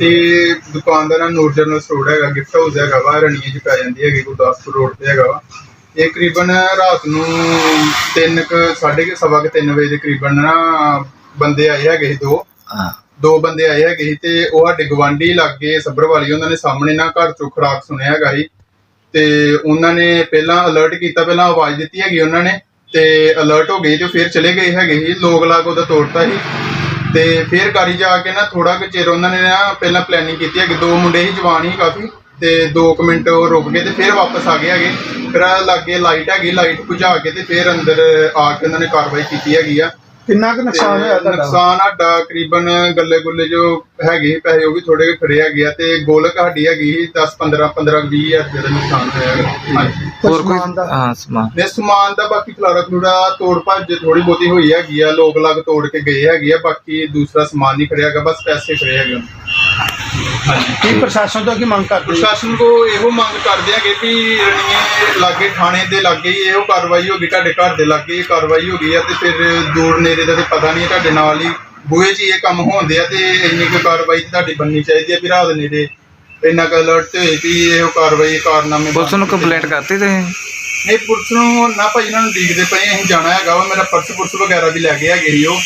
ਤੇ ਦੁਕਾਨ ਦਾ ਨਾਮ ਨੂਰ ਜਨਰਲ ਸਟੋਰ ਹੈਗਾ ਗਿਫਟ ਹਾਊਸ ਹੈਗਾ ਵਾ ਰਣੀਏ ਚ ਪੈ ਜਾਂਦੀ ਹੈਗੀ ਗੁਰਦਾਸਪੁਰ ਰੋਡ ਤੇ ਹੈਗਾ ਵਾ। ਇਹ ਕਰੀਬਨ ਰਾਤ ਨੂੰ 3 ਸਾਢੇ ਕੁ ਸਵਾ ਕੁ ਤਿੰਨ ਵਜੇ ਦੇ ਕਰੀਬਨ ਨਾ ਬੰਦੇ ਆਏ ਹੈਗੇ ਦੋ। ਹਾਂ। ਦੋ ਬੰਦੇ ਆਏ ਹੈਗੇ ਸੀ ਤੇ ਉਹ ਸਾਡੇ ਗਵਾਂਢੀ ਲੱਗੇ ਸੱਭਰਵਾਲੀ ਉਹਨਾਂ ਨੇ ਸਾਹਮਣੇ ਨਾ ਘਰ ਚੋਂ ਖਰਾਕ ਸੁਣਿਆ ਹੈਗਾ ਸੀ। ਤੇ ਉਹਨਾਂ ਨੇ ਪਹਿਲਾਂ ਅਲਰਟ ਕੀਤਾ ਪਹਿਲਾਂ ਆਵਾਜ਼ ਦਿੱਤੀ ਹੈਗੀ ਉਹਨਾਂ ਨੇ ਤੇ ਅਲਰਟ ਹੋ ਗਏ ਤੇ ਫਿਰ ਚਲੇ ਗਏ ਹੈਗੇ ਸੀ। ਲੋਕ ਲਾਗ ਉਹਦਾ ਤੋੜਤਾ ਸੀ। ਤੇ ਫਿਰ ਗਾੜੀ ਜਾ ਕੇ ਨਾ ਥੋੜਾ ਕੁ ਚਿਰ ਉਹਨਾਂ ਨੇ ਨਾ ਪਹਿਲਾਂ ਪਲੈਨਿੰਗ ਕੀਤੀ ਹੈਗੀ ਦੋ ਮੁੰਡੇ ਹੀ ਜਵਾਨ ਹੀ ਕਾਫੀ ਤੇ 2 ਮਿੰਟ ਉਹ ਰੁਕ ਗਏ ਤੇ ਫਿਰ ਵਾਪਸ ਆ ਗਏ ਹੈਗੇ। ਫਿਰ ਲਾਗੇ ਲਾਈਟ ਹੈਗੀ ਲਾਈਟ ਬੁਝਾ ਕੇ ਤੇ ਫਿਰ ਅੰਦਰ ਆ ਕੇ ਉਹਨਾਂ ਨੇ ਕਾਰਵਾਈ ਕੀਤੀ ਹੈਗੀ ਆ। ਕਿੰਨਾ ਕੁ ਨੁਕਸਾਨ ਹੋਇਆ ਤੇ ਤੁਹਾਡਾ ਨੁਕਸਾਨ ਸਾਡਾ ਕਰੀਬਨ ਗੱਲੇ ਗੁੱਲੇ ਜੋ ਹੈਗੇ ਪੈਸੇ ਉਹ ਵੀ ਥੋੜੇ ਜਿਹੇ ਖੜੇ ਹੈਗੇ ਆ ਤੇ ਗੋਲਕ ਸਾਡੀ ਹੈਗੀ ਸੀ 10 15 15 20 ਹਜ਼ਾਰ ਰੁਪਏ ਦਾ ਨੁਕਸਾਨ ਹੋਇਆ ਹੈਗਾ ਹਾਂਜੀ ਹੋਰ ਕੋਈ ਸਮਾਨ ਦਾ? ਹਾਂ ਸਮਾਨ ਨੇ ਸਮਾਨ ਦਾ ਬਾਕੀ ਖਲਾਰਾ ਖਲੂਰਾ ਤੋੜ ਭੱਜ ਥੋੜੀ ਬਹੁਤੀ ਹੋਈ ਹੈਗੀ ਆ ਲੋਕ ਲੱਗ ਤੋੜ ਕੇ ਗਏ ਹੈਗੇ ਆ ਬਾਕੀ ਦੂਸਰਾ ਸਮਾਨ ਨਹੀਂ ਖੜਿਆ ਹੈਗਾ ਬਸ ਪੈਸੇ ਖੜੇ ਹੈਗੇ ਆ। ਹਾਂਜੀ ਕੀ ਪ੍ਰਸ਼ਾਸਨ ਤੋਂ ਕੀ ਮੰਗ ਕਰਦੇ? ਪ੍ਰਸ਼ਾਸਨ ਕੋ ਇਹੋ ਮੰਗ ਕਰਦੇ ਹੈਗੇ ਵੀ ਰਣੀਏ ਲਾਗੇ ਥਾਣੇ ਦੇ ਲਾਗੇ ਹੀ ਇਹੋ ਕਾਰਵਾਈ ਹੋ ਗਈ ਤੁਹਾਡੇ ਘਰ ਦੇ ਲਾਗੇ ਹੀ ਕਾਰਵਾਈ ਹੋ ਗਈ ਆ ਤੇ ਫਿਰ ਦੂਰ ਨੇੜੇ ਦਾ ਤੇ ਪਤਾ ਨਹੀਂ ਤੁਹਾਡੇ ਨਾਲ ਹੀ ਬੂਹੇ 'ਚ ਹੀ ਇਹ ਕੰਮ ਹੁੰਦੇ ਆ ਤੇ ਇੰਨੀ ਕੁ ਕਾਰਵਾਈ ਤੁਹਾਡੀ ਬੰਨੀ ਚਾਹੀਦੀ ਆ ਵੀ ਰਾਤ ਨੇੜੇ ਇੰਨਾ ਕੁ ਅਲਰਟ ਤੇ ਹੋਏ ਵੀ ਇਹੋ ਕਾਰਵਾਈ ਕਾਰਨਾਮੇ ਪੁਲਿਸ ਨੂੰ ਕੰਪਲੇਂਟ ਕਰਤੀ ਤੁਸੀਂ? ਨਹੀਂ ਪੁਲਿਸ ਨੂੰ ਨਾ ਭਾਈ ਇਹਨਾਂ ਨੂੰ ਦੇਖਦੇ ਪਏ ਅਸੀਂ ਜਾਣਾ ਹੈਗਾ ਵਾ ਮੇਰਾ ਪਰਸ ਪੁਰਸ ਵਗੈਰਾ ਵੀ ਲੈ ਗਏ ਹੈਗੇ ਸੀ ਉਹ।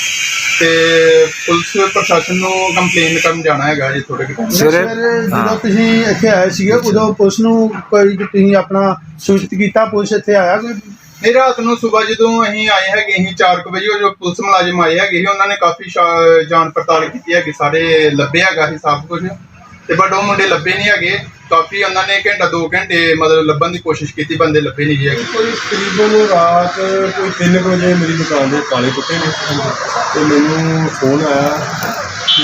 ਤੇ ਪੁਲਿਸ ਪ੍ਰਸ਼ਾਸਨ ਨੂੰ ਕੰਪਲੇਨ ਕਰਨ ਜਾਣਾ ਹੈਗਾ ਜੀ ਥੋੜੇ ਕਿ ਸਵੇਰੇ ਜਦੋਂ। ਤੁਸੀਂ ਇੱਥੇ ਆਏ ਸੀਗੇ ਉਦੋਂ ਪੁਲਿਸ ਨੂੰ ਕੋਈ ਤੁਸੀਂ ਆਪਣਾ ਸੂਚਿਤ ਕੀਤਾ ਪੁਲਿਸ ਇੱਥੇ ਆਇਆ ਕੋਈ? ਨਹੀਂ ਰਾਤ ਨੂੰ ਸਵੇਰ ਜਦੋਂ ਅਸੀਂ ਆਏ ਹੈਗੇ ਅਸੀਂ 4 ਵਜੇ ਉਹ ਜੋ ਪੁਲਿਸ ਮੁਲਾਜ਼ਮ ਆਏ ਹੈਗੇ ਸੀ ਉਹਨਾਂ ਨੇ ਕਾਫੀ ਸ਼ਾ- ਜਾਂਚ ਪੜਤਾਲ ਕੀਤੀ ਹੈਗੀ ਸਾਰੇ ਲੱਭੇ ਹੈਗਾ ਸੀ ਸਭ ਕੁਝ ਤੇ ਬਟ ਉਹ ਮੁੰਡੇ ਲੱਭੇ ਨਹੀਂ ਹੈਗੇ। ਕਾਫੀ ਉਹਨਾਂ ਨੇ ਘੰਟਾ 2 ਘੰਟੇ ਮਤਲਬ ਲੱਭਣ ਦੀ ਕੋਸ਼ਿਸ਼ ਕੀਤੀ ਬੰਦੇ ਲੱਭੇ ਨਹੀਂ ਜੀ ਹੈਗੇ। ਕੋਈ ਤਕਰੀਬਨ ਰਾਤ ਕੋਈ 3 ਵਜੇ ਮੇਰੀ ਦੁਕਾਨ ਦੇ ਤਾਲੇ ਟੁੱਟੇ ਨੇ। ਤੇ ਮੈਨੂੰ ਫੋਨ ਆਇਆ ਕਿ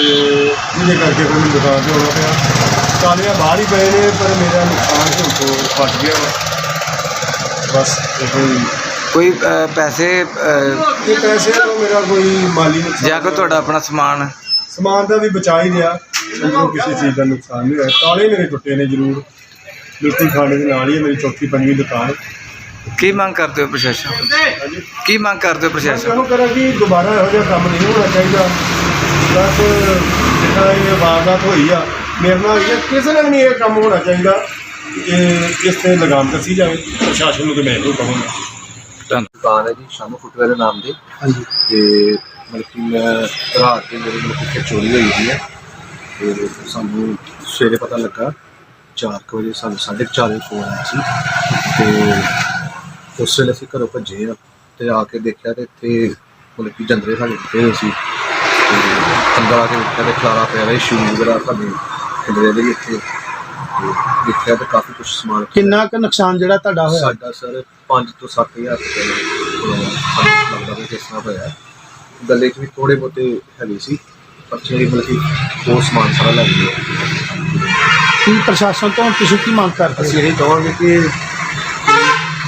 ਜਿਹਦੇ ਕਰਕੇ ਫਿਰ ਮੈਨੂੰ ਦੁਕਾਨ ਤੇ ਆਉਣਾ ਪਿਆ। ਤਾਲੇ ਬਾਹਰ ਹੀ ਪਏ ਨੇ ਪਰ ਮੇਰਾ ਨੁਕਸਾਨ ਹੁਣ ਤੋਂ ਫਟ ਗਿਆ ਵਾ। ਬਸ ਇਹੋ ਕੋਈ ਅਹ, ਪੈਸੇ ਅਹ, ਇਹ ਪੈਸੇ ਤੋਂ ਮੇਰਾ ਕੋਈ ਮਾਲੀ ਨੁਕਸਾਨ ਜਾਂ ਕੋਈ ਤੁਹਾਡਾ ਆਪਣਾ ਸਮਾਨ? ਸਮਾਨ ਦਾ ਵੀ ਬਚਾ ਹੀ ਰਿਹਾ। ਮੈਨੂੰ ਕਿਸੇ ਚੀਜ਼ ਦਾ ਨੁਕਸਾਨ ਨਹੀਂ ਹੋਇਆ। ਤਾਲੇ ਮੇਰੇ ਟੁੱਟੇ ਨੇ ਜ਼ਰੂਰ। ਬਿਲਕੁਲ ਖਾਣੇ ਦੇ ਨਾਲ ਹੀ ਹੈ ਮੇਰੀ ਚੌਥੀ ਪੰਜਵੀਂ ਦੁਕਾਨ ਕੀ ਮੰਗ ਕਰਦੇ ਹੋ ਪ੍ਰਸ਼ਾਸਨ? ਹਾਂਜੀ। ਕੀ ਮੰਗ ਕਰਦੇ ਹੋ ਪ੍ਰਸ਼ਾਸਨ? ਇਹੋ ਕਰਾਂ ਕਿ ਦੁਬਾਰਾ ਇਹੋ ਜਿਹਾ ਕੰਮ ਨਹੀਂ ਹੋਣਾ ਚਾਹੀਦਾ। ਬਸ ਜਿਹੜਾ ਇਹ ਵਾਰਦਾਤ ਹੋਈ ਆ ਮੇਰੇ ਨਾਲ ਇਹ ਕਿਸੇ ਨਾਲ ਵੀ ਨਹੀਂ ਇਹ ਕੰਮ ਹੋਣਾ ਚਾਹੀਦਾ ਕਿ ਇਸ ਤੇ ਲਗਾਮ ਕੱਸੀ ਜਾਵੇ। ਪ੍ਰਸ਼ਾਸਨ ਨੂੰ ਤੇ ਮੈਂ ਇਹੋ ਕਹਾਂਗਾ। ਧੰਨ- ਦੁਕਾਨ ਹੈ ਜੀ ਸ਼ਾਮੂ ਫੁੱਟਵੇਅਰ ਦੇ ਨਾਮ ਦੀ ਹਾਂਜੀ। ਤੇ ਮਤਲਬ ਕਿ ਮੈਂ ਰਾਤ ਦੇ ਮੇਰੇ ਮਤਲਬ ਕਿ ਚੋਰੀ ਹੋਈ ਸੀ ਤੇ ਸਾਨੂੰ ਸਵੇਰੇ ਪਤਾ ਲੱਗਾ 4 ਵਜੇ ਸਾਨੂੰ 4:30 ਵਜੇ ਫੋਨ ਆਇਆ ਸੀ। ਤੇ ਉਸ ਵੇਲੇ ਅਸੀਂ ਘਰੋਂ ਭੱਜੇ ਆ ਤੇ ਆ ਕੇ ਦੇਖਿਆ ਤੇ ਇੱਥੇ ਮਤਲਬ ਕਿ ਜੰਦਰੇ ਸਾਡੇ ਦਿੱਤੇ ਹੋਏ ਸੀ। ਤੇ ਅੰਦਰ ਆ ਕੇ ਦੇਖਿਆ ਤੇ ਖਲਾਰਾ ਪਿਆ ਰਿਹਾ ਸ਼ੂਜ਼ ਵਗੈਰਾ ਸਾਡੇ ਜੰਦਰੇ ਦੇ ਇੱਥੇ। ਦੇਖਿਆ ਤੇ ਕਾਫੀ ਕੁਝ ਸਮਾਨ ਕਿੰਨਾ ਕੁ ਨੁਕਸਾਨ ਜਿਹੜਾ ਤੁਹਾਡਾ ਹੋਇਆ? ਸਾਡਾ ਸਰ 5 ਤੋਂ 7000 ਰੁਪਏ ਲੱਗਦਾ ਵੀ ਕਿਸ ਤਰ੍ਹਾਂ ਹੋਇਆ। ਗੱਲੇ 'ਚ ਵੀ ਥੋੜੇ ਬਹੁਤੇ ਹੈਗੇ ਸੀ। ਪਰ ਜਿਹੜੀ ਮਤਲਬ ਕਿ ਉਹ ਸਮਾਨ ਸਾਰਾ ਲੱਗ ਗਿਆ ਕੀ ਪ੍ਰਸ਼ਾਸਨ ਤੋਂ ਤੁਸੀਂ ਕੀ ਮੰਗ ਕਰਦੇ ਅਸੀਂ ਇਹ ਕਹਾਂਗੇ ਕਿ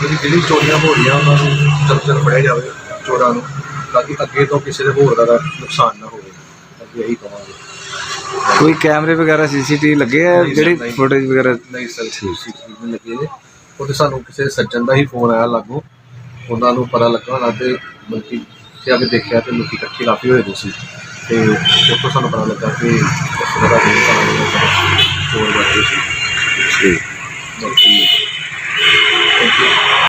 ਜਿਹੜੀ ਜਿਹੜੀ ਚੋਰੀਆਂ ਹੋ ਰਹੀਆਂ ਉਹਨਾਂ ਨੂੰ ਜਲਦ ਜਲਦ ਫੜਿਆ ਜਾਵੇ ਚੋਰਾਂ ਨੂੰ ਤਾਂ ਕਿ ਅੱਗੇ ਤੋਂ ਕਿਸੇ ਦੇ ਹੋਰ ਦਾ ਨੁਕਸਾਨ ਨਾ ਹੋਵੇ। ਅਸੀਂ ਇਹੀ ਕਹਾਂਗੇ। ਕੋਈ ਕੈਮਰੇ ਵਗੈਰਾ ਸੀਸੀਟੀਵੀ ਲੱਗੇ ਆ? ਨਹੀਂ ਸਰ, ਜਿਹੜੀ ਨਹੀਂ। ਫੁਟੇਜ ਵਗੈਰਾ? ਨਹੀਂ ਸਰ ਸੀਸੀਟੀਵੀ ਨਹੀਂ ਲੱਗੀ ਜੇ। ਉਹ ਤੇ ਸਾਨੂੰ ਕਿਸੇ ਸੱਜਣ ਦਾ ਹੀ ਫੋਨ ਆਇਆ ਲਾਗੋਂ। ਉਹਨਾਂ ਨੂੰ ਪਤਾ ਲੱਗਾ ਹੋਣਾ ਤੇ ਬਲਕਿ ਕਿ ਆ ਕੇ ਦੇਖਿਆ ਤੇ ਲੋਕੀ ਇਕੱਠੇ ਕਾਫੀ ਹੋਏ ਦੇ ਸੀ। ਤੇ ਉੱਥੋਂ ਸਾਨੂੰ ਪਤਾ ਲੱਗਾ ਕਿ ਇਸ ਤਰ੍ਹਾਂ ਦਾ ਪਤਾ ਚੋਰ ਬੈਠੇ ਸੀ। ਠੀਕ ਬਾਕੀ ਥੈਂਕ ਯੂ